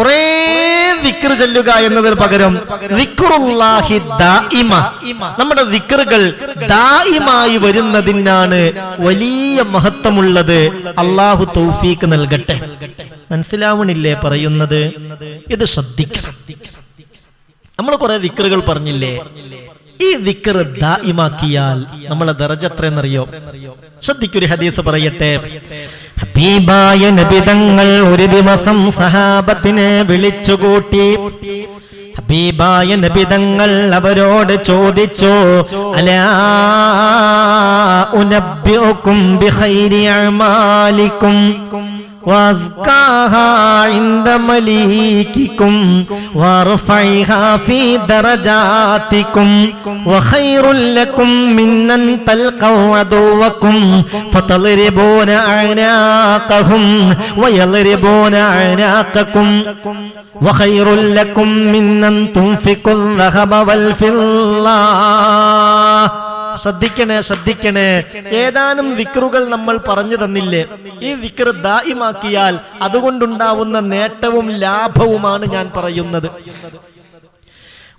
കുറേ ദിക്ർ ചെല്ലുക എന്നതിന് പകരം. നമ്മുടെ ദിക്റുകൾ ദായിമായി വരുന്നതിനാണ് വലിയ മഹത്വമുള്ളത്. അള്ളാഹു തൗഫീക്ക് നൽകട്ടെ. മനസ്സിലാവണില്ലേ പറയുന്നത്? ഇത് ശ്രദ്ധിക്കണം. നമ്മൾ കുറെ ദിക്റുകൾ പറഞ്ഞില്ലേ? ഈ ദിക്ർ ദായിമാക്കിയാൽ നമ്മളെ ദറജ എത്രയെന്നറിയോ? ശ്രദ്ധിക്കൊരു ഹദീസ് പറയട്ടെ. ഹബീബായ നബിതങ്ങൾ ഒരു ദിവസം സഹാബത്തിനെ വിളിച്ചുകൂട്ടി. ഹബീബായ നബിതങ്ങൾ അവരോട് ചോദിച്ചു അലാ ഉനബ്ബിഉക്കും ബിഖൈരി അഅമാലിക്കും? وأزكاها عند مليككم وارفعها في درجاتكم وخير لكم من أن تلقوا عدوكم فتضربون أعناقهم ويضربون أعناقكم وخير لكم من أن تنفقوا الذهب والفضة ശ്രദ്ധിക്കണേ ശ്രദ്ധിക്കണേ. ഏതാനും വിക്രുകൾ നമ്മൾ പറഞ്ഞു തന്നില്ലേ? ഈ വിക്ര ദായിമാക്കിയാൽ അതുകൊണ്ടുണ്ടാവുന്ന നേട്ടവും ലാഭവുമാണ് ഞാൻ പറയുന്നത്.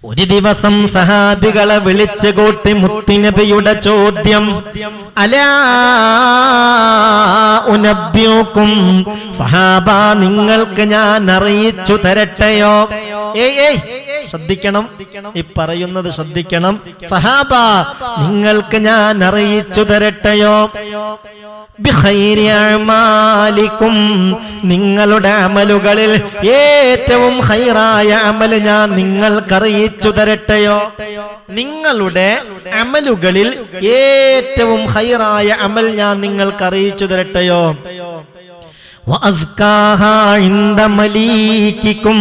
ഒരു ദിവസം സഹാബികളെ വിളിച്ചു കൂട്ടി മുത്തിനബിയുടെ ചോദ്യം. അലാ ഉനബ്ബ്യൂക്കും സഹാബ നിങ്ങൾക്ക് ഞാൻ അറിയിച്ചു തരട്ടെയോ? ഏയ് ഏയ് ശ്രദ്ധിക്കണം. ഈ പറയുന്നത് ശ്രദ്ധിക്കണം. സഹാബ നിങ്ങൾക്ക് ഞാൻ അറിയിച്ചു തരട്ടെയോ? നിങ്ങളുടെ അമലുകളിൽ ഏറ്റവും ഹൈറായ അമൽ ഞാൻ നിങ്ങൾക്കറിയിച്ചു തരട്ടെയോ? നിങ്ങളുടെ അമലുകളിൽ ഏറ്റവും ഹൈറായ അമൽ ഞാൻ നിങ്ങൾക്കറിയിച്ചു തരട്ടെയോ? ഇൻദ മലീകിക്കും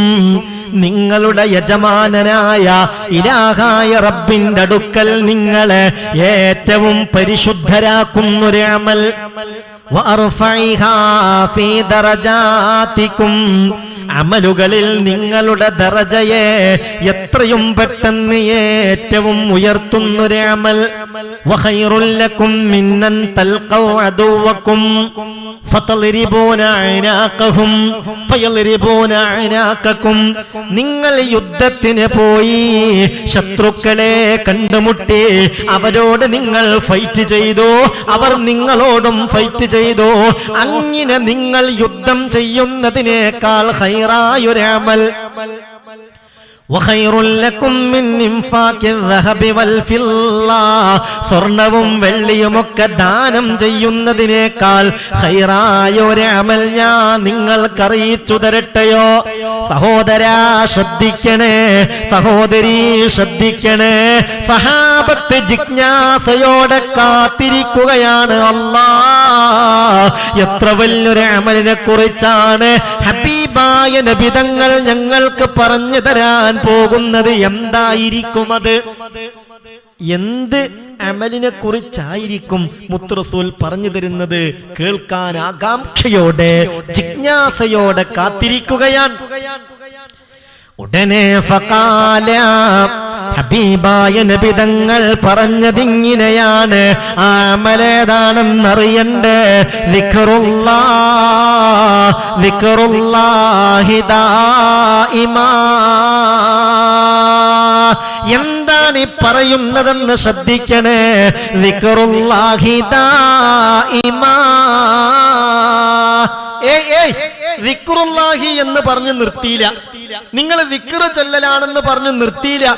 നിങ്ങളുടെ യജമാനനായ ഇലാഹായ റബ്ബിന്റെ അടുക്കൽ നിങ്ങളെ ഏറ്റവും പരിശുദ്ധരാക്കുന്നൊരു അമൽ. അമലുകളിൽ നിങ്ങളുടെ ദറജയെ എത്രയും പെട്ടെന്ന് ഏറ്റവും ഉയർത്തുന്നൊരു അമൽ. വഹൈറുല്ലക്കും മിന്നൻ തൽഖൗ അദുവക്കും. നിങ്ങൾ യുദ്ധത്തിന് പോയി ശത്രുക്കളെ കണ്ടുമുട്ടി അവരോട് നിങ്ങൾ ഫൈറ്റ് ചെയ്തു അവർ നിങ്ങളോടും ഫൈറ്റ് ചെയ്തു. അങ്ങനെ നിങ്ങൾ യുദ്ധം ചെയ്യുന്നതിനേക്കാൾ ഹൈറായൊരമൽ وخير لكم من انفاق الذهب والفضة സ്വർണവും വെള്ളിയുമൊക്കെ ദാനം ചെയ്യുന്നതിനേക്കാൾ ഹൈറായ ഒരു അമൽ ഞാൻ നിങ്ങൾക്കറിയിച്ചു തരട്ടെയോ സഹോദരാ ശ്രദ്ധിക്കണേ സഹോദരി ശ്രദ്ധിക്കണേ സഹാബത്ത് ജിജ്ഞാസയോടെ കാത്തിരിക്കുകയാണ് അല്ലാ എത്ര വലിയൊരു അമലിനെ കുറിച്ചാണ് ഹബീബായ നബിതങ്ങൾ ഞങ്ങൾക്ക് പറഞ്ഞു തരാൻ പോകുന്നത് എന്തായിരിക്കും അത് എന്ത് അമലിനെ കുറിച്ചായിരിക്കും മുത്തുറസൂൽ പറഞ്ഞു തരുന്നത്? കേൾക്കാൻ ആകാംക്ഷയോടെ ജിജ്ഞാസയോടെ കാത്തിരിക്കുകയാണ്. ഉടനെ ഫകാല ഹബീബായ നബിതങ്ങൾ പറഞ്ഞതിങ്ങനെയാണ് ആമലേതാണെന്നറിയണ്ടേ. ദായിമാ എന്താണ് ഈ പറയുന്നതെന്ന് ശ്രദ്ധിക്കണേ? വിക്റുല്ലാഹി എന്ന് പറഞ്ഞ് നിർത്തിയില്ല. നിങ്ങൾ വിക്റ് ചൊല്ലലാണെന്ന് പറഞ്ഞു നിർത്തിയില്ല.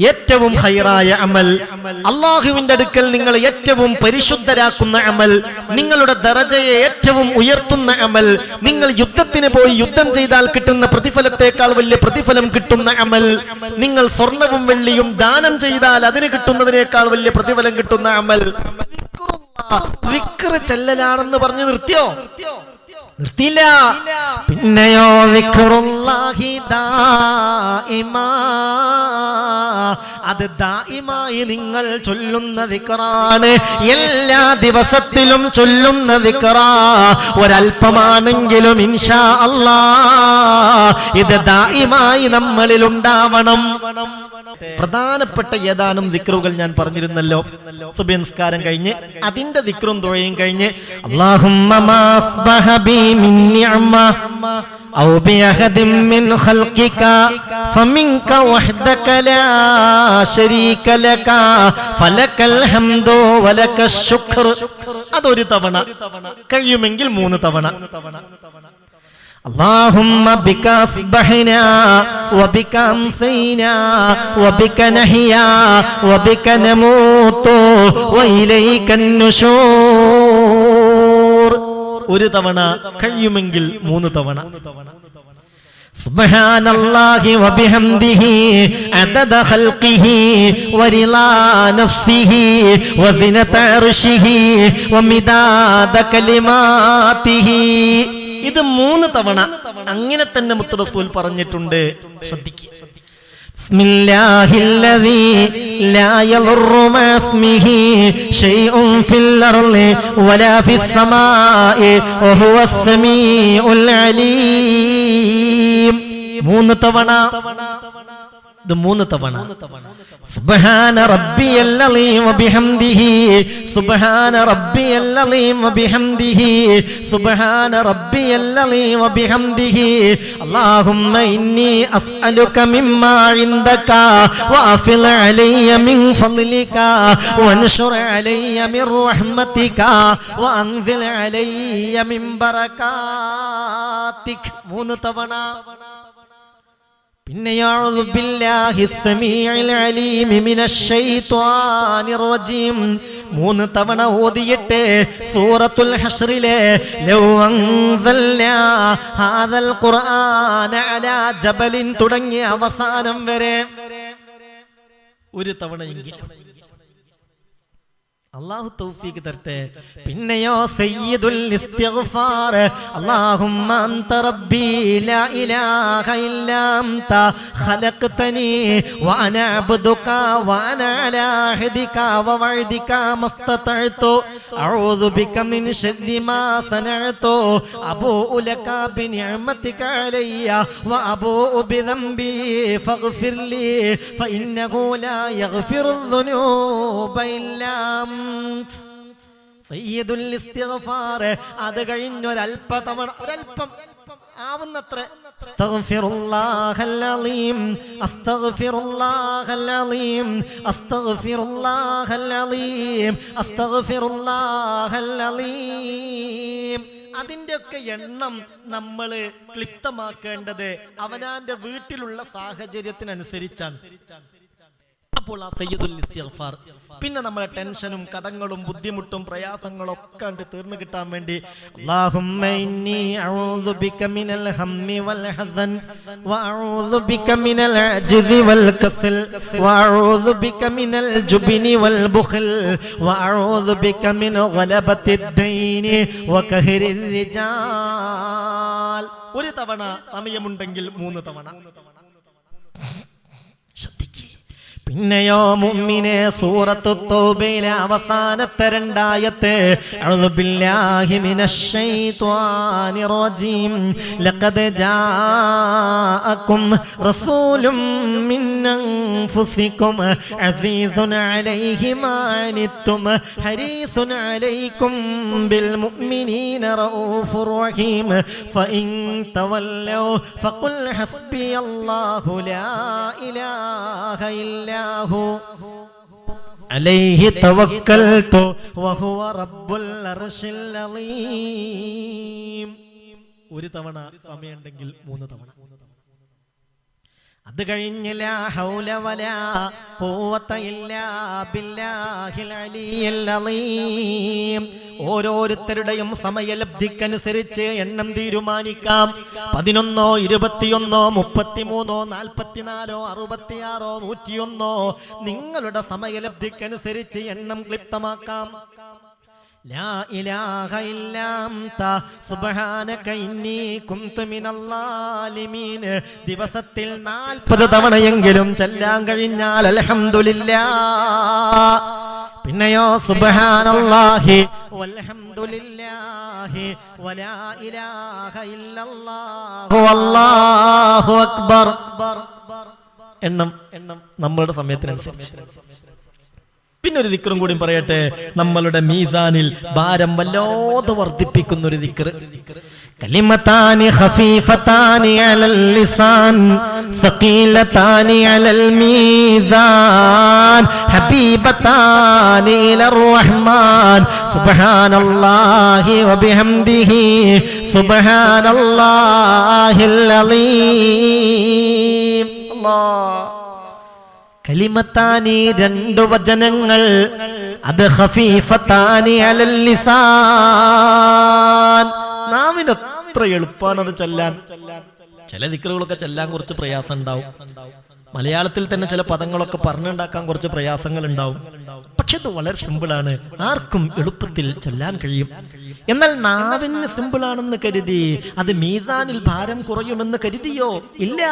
ഏറ്റവും ഹൈറായ അമൽ. അള്ളാഹുവിന്റെ അടുക്കൽ നിങ്ങൾ ഏറ്റവും പരിശുദ്ധരാക്കുന്ന അമൽ. നിങ്ങളുടെ ദറജയെ ഏറ്റവും ഉയർത്തുന്ന അമൽ. നിങ്ങൾ യുദ്ധത്തിന് പോയി യുദ്ധം ചെയ്താൽ കിട്ടുന്ന പ്രതിഫലത്തെക്കാൾ വലിയ പ്രതിഫലം കിട്ടുന്ന അമൽ. നിങ്ങൾ സ്വർണവും വെള്ളിയും ദാനം ചെയ്താൽ അതിന് കിട്ടുന്നതിനേക്കാൾ വലിയ പ്രതിഫലം കിട്ടുന്ന അമൽ. ചെല്ലലാണെന്ന് പറഞ്ഞു നിർത്തിയോ? നിർത്തിയില്ല. പിന്നെയോ വിക്റുല്ലാഹി ദായിമാ അത് ദായിമായി നിങ്ങൾ ചൊല്ലുന്ന ദിക്കറാണ് എല്ലാ ദിവസത്തിലും ചൊല്ലുന്ന ദിക്കറാ ഒരല്പമാണെങ്കിലും ഇൻഷാ അല്ലാ. ഇത് ദായിമായി നമ്മളിൽ ഉണ്ടാവണം പ്രധാനപ്പെട്ട ഏതാനും ദിക്റുകൾ ഞാൻ പറഞ്ഞിരുന്നല്ലോ. സുബഹി നിസ്കാരം കഴിഞ്ഞ് അതിന്റെ ദിക്റും തുഴയും കഴിഞ്ഞ് അല്ലാഹുമ്മ മാ അസ്ബഹ ബി മിൻ നിഅമ أو بأحد من خلقك فمنك وحدك لا شريك لك فلك الحمد ولك الشكر അതൊരു തവണ കഴിയുമെങ്കിൽ മൂന്ന് തവണ اللهم بك أصبحنا وبك أمسينا وبك نحيا وبك نموت وإليك النشور ഒരു തവണ കഴിയുമെങ്കിൽ മൂന്ന് തവണ سبحان الله وبحمده عدد خلقه ورضا نفسه وزنة عرشه ومداد كلماته ഇത് മൂന്ന് തവണ അങ്ങനെ തന്നെ മുത്ത് റസൂൽ പറഞ്ഞിട്ടുണ്ട് ശ്രദ്ധിക്കുക بسم الله الذي لا يضر مع اسمه شيء في الأرض ولا في السماء وهو السميع العليم മൂന്ന് തവണ ഇത് മൂന്ന് തവണ. സുബ്ഹാന റബ്ബിയൽ അലീം വബിഹംദിഹി സുബ്ഹാന റബ്ബിയൽ അലീം വബിഹംദിഹി സുബ്ഹാന റബ്ബിയൽ അലീം വബിഹംദിഹി അല്ലാഹുമ്മ ഇന്നി അസ്അലുക മിമ്മാ ഇൻദക വഅഫിൽ അലയ്യ മിൻ ഫളിക വൻഷുർ അലയ്യ മിൻ റഹ്മതിക വഅൻസിൽ അലയ്യ മിൻ ബറകാതിക മൂന്ന് തവണ. പിന്നെ മൂന്ന് തവണ ഓതിയിട്ട് സൂറത്തുൽ ഹഷ്റിലെ ജബലിൻ തുടങ്ങിയ അവസാനം വരെ ഒരു തവണയെങ്കിലും അള്ളാഹു തൗഫീഖ് തരട്ടെ പിന്നെയോ സയ്യിദുൽ ഇസ്തിഗ്ഫാർ അല്ലാഹുമ്മ അൻത റബ്ബി ലാ ഇലാഹ ഇല്ലാ അൻത ഖലഖ്തനി വഅന അബ്ദുക വഅന അലാ അഹദിക വവഅദിക മസ്തതഅതു അഊദു ബിക മിൻ ശർരി മാ സനഅതു അബൂഉ ലക ബിനിഅമതിക അലയ്യ വഅബൂഉ ബിദംബി ഫഗ്ഫിർ ലി ഫഇന്നഹു ലാ യഗ്ഫിറു الذنوب إلا أنت സയ്യിദുൽ ഇസ്തിഗ്ഫാർ അത് കഴിഞ്ഞൊരൽപ്പ തവണ ഒരൽപ്പം ആവുന്നത്ര അതിന്റെ ഒക്കെ എണ്ണം നമ്മൾ ക്ലിപ്തമാക്കേണ്ടത് അവനാന്റെ വീട്ടിലുള്ള സാഹചര്യത്തിനനുസരിച്ചാണ്. അപ്പോൾ ആ സയ്യിദുൽ ഇസ്തിഗ്ഫാർ. പിന്നെ നമ്മളെ ടെൻഷനും കടങ്ങളും ബുദ്ധിമുട്ടും പ്രയാസങ്ങളും ഒക്കെ കണ്ട് തീർന്നു കിട്ടാൻ വേണ്ടി അല്ലാഹുമ്മ ഇന്നി അഊദു ബിക മിനൽ ഹമ്മി വൽ ഹസൻ വഅഊദു ബിക മിനൽ അജ്സി വൽ കസൽ വഅഊദു ബിക മിനൽ ജുബ്നി വൽ ബുഖൽ വഅഊദു ബിക മിൻ ഗലബത്തി ദൈനി വകഹരിർ റിജാൽ. ഒരു തവണ സമയമുണ്ടെങ്കിൽ മൂന്ന് തവണ ശ്രദ്ധിക്കുക പിന്നെയോ മുമ്മിനെ സൂറത്തു തൗബയിലെ അവസാനത്തെ രണ്ടായത്തെ അഊദു ബില്ലാഹി മിനശ് ലഖദ് ജാഅകും റസൂലും മിൻ അൻഫുസിക്കും അസീസുൻ അലൈഹി മാ അനിത്തും ഹരീസുൻ അലൈക്കും ബിൽ മുഅ്മിനീന ഫഖുൽ ഹസ്ബിയല്ലാഹു ലാ ഇലാഹ ഇല്ലാ عليه توكلت وهو رب العرش العظيم ഒരു തവണ സമയമുണ്ടെങ്കിൽ മൂന്ന് തവണ അത് കഴിഞ്ഞില്ല ഹൗല വലാ ഖുവത ഇല്ലാ ബില്ലാഹിൽ അലിയിൽ അലീം ഓരോരുത്തരുടെയും സമയലബ്ധിക്കനുസരിച്ച് എണ്ണം തീരുമാനിക്കാം. പതിനൊന്നോ ഇരുപത്തിയൊന്നോ മുപ്പത്തിമൂന്നോ നാൽപ്പത്തിനാലോ അറുപത്തിയാറോ നൂറ്റിയൊന്നോ നിങ്ങളുടെ സമയലബ്ധിക്കനുസരിച്ച് എണ്ണം ക്ലിപ്തമാക്കാം. ദിവസത്തിൽ 40 തവണയെങ്കിലും ചെല്ലാൻ കഴിഞ്ഞാൽ അൽഹംദുലില്ലാ. പിന്നെയോ സുബ്ഹാനല്ലാഹി വൽഹംദുലില്ലാഹി വലാ ഇലാഹ ഇല്ലല്ലാഹു അല്ലാഹു അക്ബർ എണ്ണം എണ്ണം നമ്മളുടെ സമയത്തിനനുസരിച്ച്. പിന്നെ ഒരു ദിക്റും കൂടി പറയട്ടെ. നമ്മളുടെ മീസാനിൽ ഭാരം വല്ലാതെ വർദ്ധിപ്പിക്കുന്ന ഒരു ദിക്ർ കലിമത്താനി അലൽ ലിസാൻ അലൽ മീസാൻ റഹ്മാൻ. സുബ്ഹാനല്ലാഹി വബിഹംദിഹി സുബ്ഹാനല്ലാഹിൽ അലീം. അല്ലാഹ്. കലിമത്താനി രണ്ടു വചനങ്ങൾ അത് ഹഫീഫത്താനി അലൽ ലിസാൻ നാവിന് അത്ര എളുപ്പമാണ് അത് ചെല്ലാൻ. ചില ദിക്കറുകളൊക്കെ ചെല്ലാൻ കുറച്ച് പ്രയാസം ഉണ്ടാവും മലയാളത്തിൽ തന്നെ ചില പദങ്ങളൊക്കെ പറഞ്ഞുണ്ടാക്കാൻ കുറച്ച് പ്രയാസങ്ങൾ ഉണ്ടാവും പക്ഷെ ഇത് വളരെ സിമ്പിളാണ്. ആർക്കും എളുപ്പത്തിൽ ചെല്ലാൻ കഴിയും. എന്നാൽ നാവിന് സിമ്പിൾ ആണെന്ന് കരുതി അത് മീസാനിൽ ഭാരം കുറയുമെന്ന് കരുതിയോ? ഇല്ല.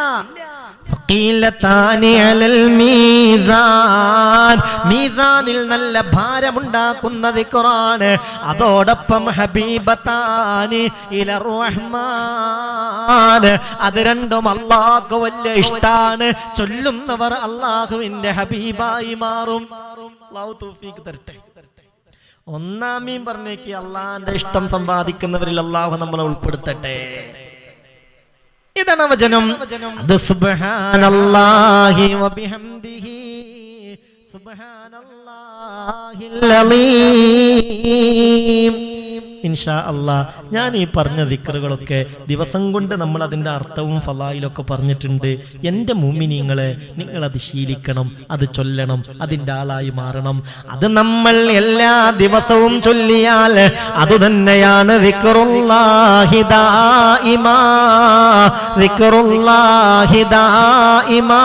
മീസാനിൽ നല്ല ഭാരമുണ്ടാക്കുന്ന ദിക്റാണ് അതോടൊപ്പം ഹബീബത്താനി അത് രണ്ടും അള്ളാഹു വല്ല ഇഷ്ടാണ്. ചൊല്ലുന്നവർ അള്ളാഹുവിന്റെ ഹബീബായി മാറും. തരട്ടെ. ഒന്നാം മീൻ പറഞ്ഞേക്ക് അള്ളാന്റെ ഇഷ്ടം സമ്പാദിക്കുന്നവരിൽ അള്ളാഹു നമ്മളെ ഉൾപ്പെടുത്തട്ടെ. ഇതാണ് വചനം. അത് സുബ്ഹാനല്ലാഹി വബിഹംദിഹി. സുബ്ഹാനല്ലാഹിൽ അലീം. ഇൻഷാ അള്ളാ ഞാൻ ഈ പറഞ്ഞ ദിക്കറുകളൊക്കെ ദിവസം കൊണ്ട് നമ്മൾ അതിന്റെ അർത്ഥവും ഫലായിലൊക്കെ പറഞ്ഞിട്ടുണ്ട്. എന്റെ മുമിനിങ്ങളെ നിങ്ങളത് ശീലിക്കണം അത് ചൊല്ലണം അതിന്റെ ആളായി മാറണം. അത് നമ്മൾ എല്ലാ ദിവസവും ചൊല്ലിയാൽ അത് തന്നെയാണ് ദിക്റുല്ലാഹി ദായിമാ ദിക്റുല്ലാഹി ദായിമാ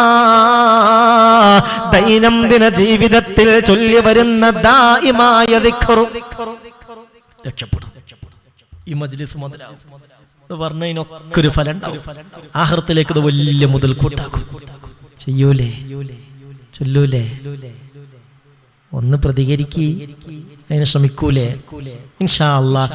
ദൈനംദിന ജീവിതത്തിൽ ചൊല്ലി വരുന്ന ദായിമായ ദിക്റു. രക്ഷപ്പെടും. ഈ മജ്ലിസ് മുതലാവും ഇത് പറഞ്ഞതിനൊക്കെ ഒരു ഫലം ആഹൃത്തിലേക്ക് അത് വലിയ മുതൽ കൂട്ടാക്കും. ചെയ്യൂലേ? ചൊല്ലൂലേ? ഒന്ന് പ്രതികരിക്കുക അതിന് ശ്രമിക്കൂലേ? ഇൻഷാ അല്ലാ